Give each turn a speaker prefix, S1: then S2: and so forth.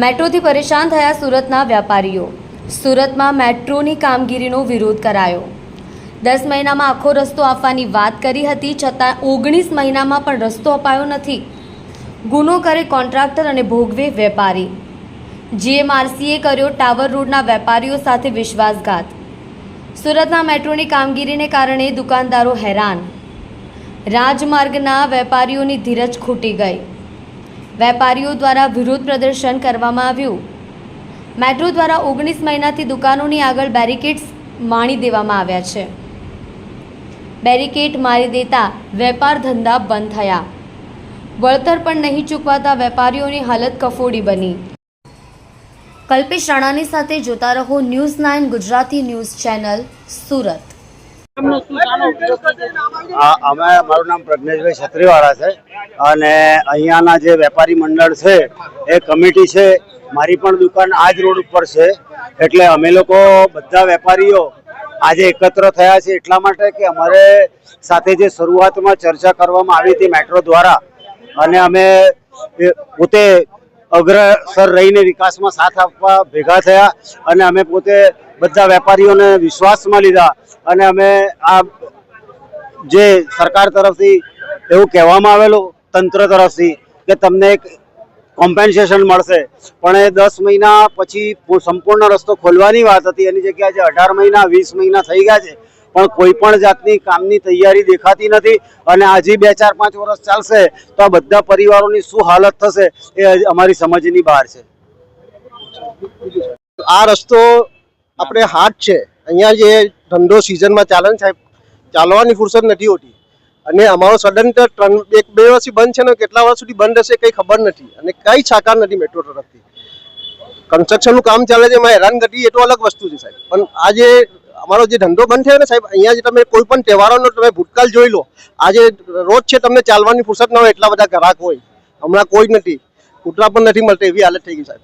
S1: મેટ્રોથી પરેશાન થયા સુરતના વેપારીઓ સુરતમાં મેટ્રોની કામગીરીનો વિરોધ કરાયો. દસ મહિનામાં આખો રસ્તો આપવાની વાત કરી હતી, છતાં ઓગણીસ મહિનામાં પણ રસ્તો અપાયો નથી. ગુનો કરે કોન્ટ્રાક્ટર અને ભોગવે વેપારી. જીએમઆરસીએ કર્યો ટાવર રોડના વેપારીઓ સાથે વિશ્વાસઘાત. સુરતના મેટ્રોની કામગીરીને કારણે દુકાનદારો હેરાન. રાજમાર્ગના વેપારીઓની ધીરજ ખૂટી ગઈ. વેપારીઓ દ્વારા વિરોધ પ્રદર્શન કરવામાં આવ્યું. મેટ્રો દ્વારા ઓગણીસ મહિનાથી દુકાનોની આગળ બેરિકેડ્સ માણી દેવામાં આવ્યા છે. બેરિકેડ મારી દેતા વેપાર ધંધા બંધ થયા. વળતર પણ નહીં ચૂકવાતા વેપારીઓની હાલત કફોડી બની. કલ્પેશ રાણાની સાથે જોતા રહો news nine Gujarati news channel, Surat.
S2: અમે, મારું નામ પ્રજ્ઞેશભાઈ છત્રીવાળા છે. અને અહીંયાના જે વેપારી મંડળ છે, એ કમિટી છે, મારી પણ દુકાન આ જ રોડ ઉપર છે. એટલે અમે લોકો બધા વેપારીઓ આજે એકત્ર થયા છે એટલા માટે કે અમારે સાથે જે શરૂઆતમાં ચર્ચા કરવામાં આવી હતી મેટ્રો દ્વારા, અને અમે પોતે અગ્રસર રહીને વિકાસમાં સાથ આપવા ભેગા થયા, અને અમે પોતે બધા વેપારીઓને વિશ્વાસમાં લીધા, અને અમે આ જે સરકાર તરફથી એવું કહેવામાં આવેલું તંત્ર તરફથી કે તમને એક કોમ્પેન્સેશન મળશે. પણ એ દસ મહિના પછી સંપૂર્ણ રસ્તો ખોલવાની વાત હતી. એની જગ્યાએ જે અઢાર મહિના, વીસ મહિના થઈ ગયા છે. પણ કોઈ પણ જાતની કામની તૈયારી દેખાતી નથી અને આજે બે ચાર પાંચ વર્ષ ચાલશે તો આ બધા પરિવારોની શું હાલત થશે એ અમારી સમજની બહાર છે.
S3: આ રસ્તો આપણે હાટ છે. અહીંયા જે ધંધો સિઝનમાં ચાલે ને સાહેબ, ચાલવાની ફુરસદ નથી હોતી. અને અમારો સડન ત્રણ એક બે વર્ષથી બંધ છે ને, કેટલા વર્ષ સુધી બંધ રહેશે કંઈ ખબર નથી. અને કંઈ સાકાર નથી મેટ્રો તરફથી. કન્સ્ટ્રક્શનનું કામ ચાલે છે, એમાં હેરાનગતિ એ તો અલગ વસ્તુ છે સાહેબ. પણ આજે અમારો જે ધંધો બંધ થયો ને સાહેબ, અહીંયા જે તમે કોઈ પણ તહેવારોનો તમે ભૂતકાળ જોઈ લો આજે રોજ છે તમને ચાલવાની ફુરસત ન હોય એટલા બધા ગ્રાહક હોય. હમણાં કોઈ નથી. કૂતરા પણ નથી મળતા, એવી હાલત થઈ ગઈ સાહેબ.